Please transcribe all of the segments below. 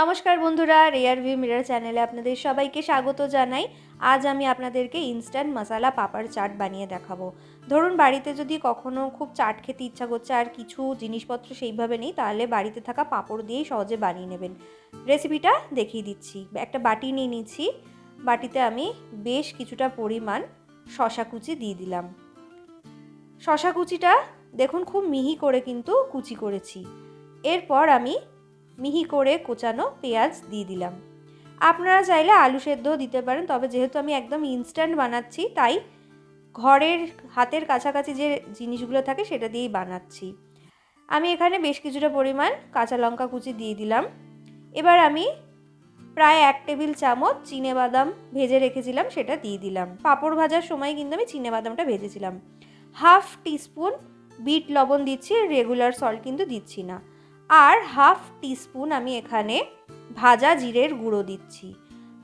নমস্কার বন্ধুরা rare view mirror চ্যানেলে আপনাদের সবাইকে স্বাগত জানাই। আজ আমি আপনাদেরকে ইনস্ট্যান্ট মশালা পাপাড় চাট বানিয়ে দেখাবো। ধরুন, বাড়িতে যদি কখনো খুব চাট খেতে ইচ্ছা করছে আর কিছু জিনিসপত্র সেইভাবে নেই, তাহলে বাড়িতে থাকা পাঁপড় দিয়েই সহজে বানিয়ে নেবেন। রেসিপিটা দেখিয়ে দিচ্ছি। একটা বাটি নিয়ে নিচ্ছি। বাটিতে আমি বেশ কিছুটা পরিমাণ শশা কুচি দিয়ে দিলাম। শশা কুচিটা দেখুন, খুব মিহি করে কিন্তু কুচি করেছি। এরপর আমি মিহি করে কোচানো পেঁয়াজ দিয়ে দিলাম। আপনারা চাইলে আলু সেদ্ধও দিতে পারেন, তবে যেহেতু আমি একদম ইনস্ট্যান্ট বানাচ্ছি, তাই ঘরের হাতের কাছাকাছি যে জিনিসগুলো থাকে সেটা দিয়েই বানাচ্ছি। আমি এখানে বেশ কিছুটা পরিমাণ কাঁচা লঙ্কা কুচি দিয়ে দিলাম। এবার আমি প্রায় এক টেবিল চামচ চিনে বাদাম ভেজে রেখেছিলাম, সেটা দিয়ে দিলাম। পাঁপড় ভাজার সময় কিন্তু আমি চিনে বাদামটা ভেজেছিলাম। হাফ টিস্পুন বিট লবণ দিচ্ছি, রেগুলার সল্ট কিন্তু দিচ্ছি না। আর হাফ টিস্পুন আমি এখানে ভাজা জিরের গুঁড়ো দিচ্ছি।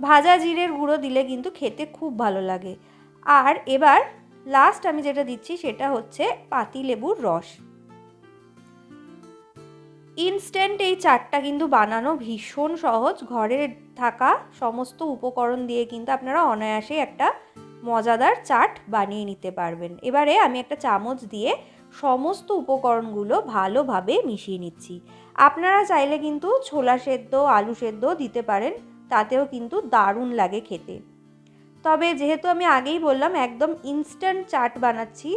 ভাজা জিরের গুঁড়ো দিলে কিন্তু খেতে খুব ভালো লাগে। আর এবার লাস্ট আমি যেটা দিচ্ছি সেটা হচ্ছে পাতি লেবুর রস। ইনস্ট্যান্ট এই চাটটা কিন্তু বানানো ভীষণ সহজ। ঘরে থাকা সমস্ত উপকরণ দিয়ে কিন্তু আপনারা অনায়াসে একটা মজাদার চাট বানিয়ে নিতে পারবেন। এবারে আমি একটা চামচ দিয়ে সমস্ত উপকরণগুলো ভালোভাবে মিশিয়ে নিচ্ছি। আপনারা চাইলে কিন্তু ছোলা সেদ্ধ, আলু সেদ্ধ দিতে পারেন, তাতেও কিন্তু দারুণ লাগে খেতে। তবে যেহেতু আমি আগেই বললাম, একদম ইনস্ট্যান্ট চাট বানাচ্ছি,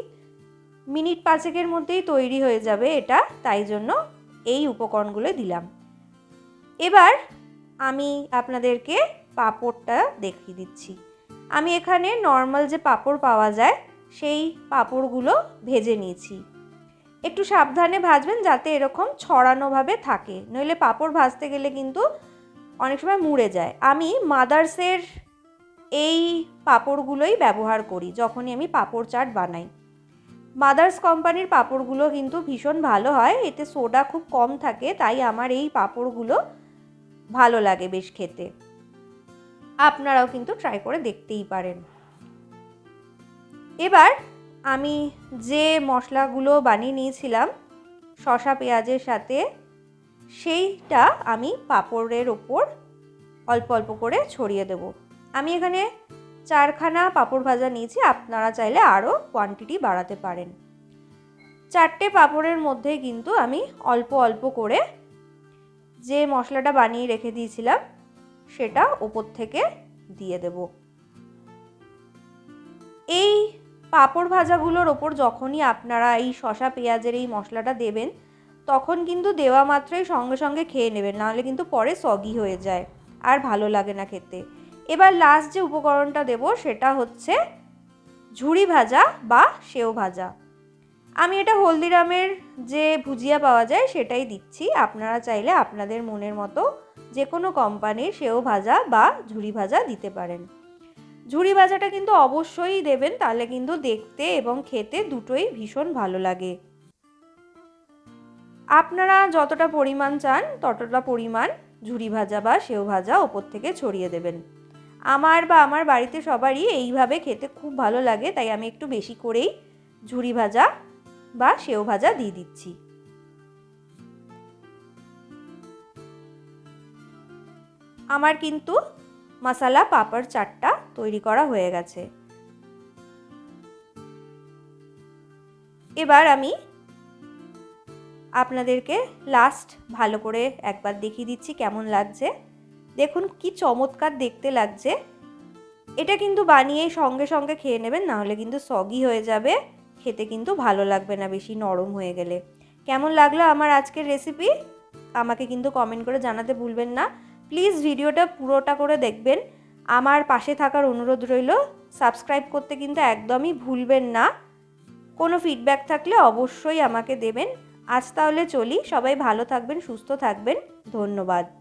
মিনিট পাঁচেকের মধ্যেই তৈরি হয়ে যাবে এটা, তাই জন্য এই উপকরণগুলো দিলাম। এবার আমি আপনাদেরকে পাঁপড়টা দেখিয়ে দিচ্ছি। আমি এখানে নর্মাল যে পাঁপড় পাওয়া যায় সেই পাঁপড়গুলো ভেজে নিয়েছি। একটু সাবধানে ভাজবেন যাতে এরকম ছড়ানোভাবে থাকে। নইলে পাঁপড় ভাজতে গেলে কিন্তু অনেক সময় মুড়ে যায়। আমি মাদার্সের এই পাঁপড়গুলোই ব্যবহার করি যখনই আমি পাঁপড় চাট বানাই। মাদার্স কোম্পানির পাঁপড়গুলো কিন্তু ভীষণ ভালো হয়। এতে সোডা খুব কম থাকে, তাই আমার এই পাঁপড়গুলো ভালো লাগে বেশ খেতে। আপনারাও কিন্তু ট্রাই করে দেখতেই পারেন। এবার আমি যে মশলাগুলো বানিয়ে নিয়েছিলাম শশা পেঁয়াজের সাথে, সেইটা আমি পাঁপড়ের ওপর অল্প অল্প করে ছড়িয়ে দেব। আমি এখানে চারখানা পাঁপড় ভাজা নিয়েছি, আপনারা চাইলে আরও কোয়ান্টিটি বাড়াতে পারেন। চারটে পাঁপড়ের মধ্যে কিন্তু আমি অল্প অল্প করে যে মশলাটা বানিয়ে রেখে দিয়েছিলাম, সেটা ওপর থেকে দিয়ে দেব। পাঁপড় ভাজাগুলোর ওপর যখনই আপনারা এই শশা পেঁয়াজের এই মশলাটা দেবেন, তখন কিন্তু দেওয়া মাত্রই সঙ্গে সঙ্গে খেয়ে নেবেন, নাহলে কিন্তু পরে সগি হয়ে যায় আর ভালো লাগে না খেতে। এবার লাস্ট যে উপকরণটা দেব, সেটা হচ্ছে ঝুড়ি ভাজা বা সেও ভাজা। আমি এটা হলদিরামের যে ভুজিয়া পাওয়া যায়, সেটাই দিচ্ছি। আপনারা চাইলে আপনাদের মনের মতো যে কোনো কোম্পানির সেও ভাজা বা ঝুড়ি ভাজা দিতে পারেন। ঝুড়ি ভাজাটা কিন্তু অবশ্যই দেবেন, তাহলে কিন্তু দেখতে এবং খেতে দুটোই ভীষণ ভালো লাগে। আপনারা যতটা পরিমাণ চান, ততটা পরিমাণ ঝুড়ি ভাজা বা সেও ভাজা ওপর থেকে ছড়িয়ে দেবেন। আমার বা আমার বাড়িতে সবারই এইভাবে খেতে খুব ভালো লাগে, তাই আমি একটু বেশি করেই ঝুড়ি ভাজা বা সেও ভাজা দিয়ে দিচ্ছি। আমার কিন্তু মশালা, পাপড়, চাটটা তৈরি করা হয়ে গেছে। এবার আমি আপনাদেরকে লাস্ট ভালো করে একবার দেখিয়ে দিচ্ছি কেমন লাগছে। দেখুন কি চমৎকার দেখতে লাগছে। এটা কিন্তু বানিয়ে সঙ্গে সঙ্গে খেয়ে নেবেন নাহলে কিন্তু সগি হয়ে যাবে। খেতে কিন্তু ভালো লাগবে না, বেশি নরম হয়ে গেলে। কেমন লাগল আমার আজকের রেসিপি আমাকে কিন্তু কমেন্ট করে জানাতে ভুলবেন না। প্লিজ ভিডিওটা পুরোটা করে দেখবেন। আমার পাশে থাকার অনুরোধ রইল সাবস্ক্রাইব করতে কিন্তু একদমই ভুলবেন না। কোনো ফিডব্যাক থাকলে অবশ্যই আমাকে দেবেন। আজ তাহলে চলি, সবাই ভালো থাকবেন, সুস্থ থাকবেন। ধন্যবাদ।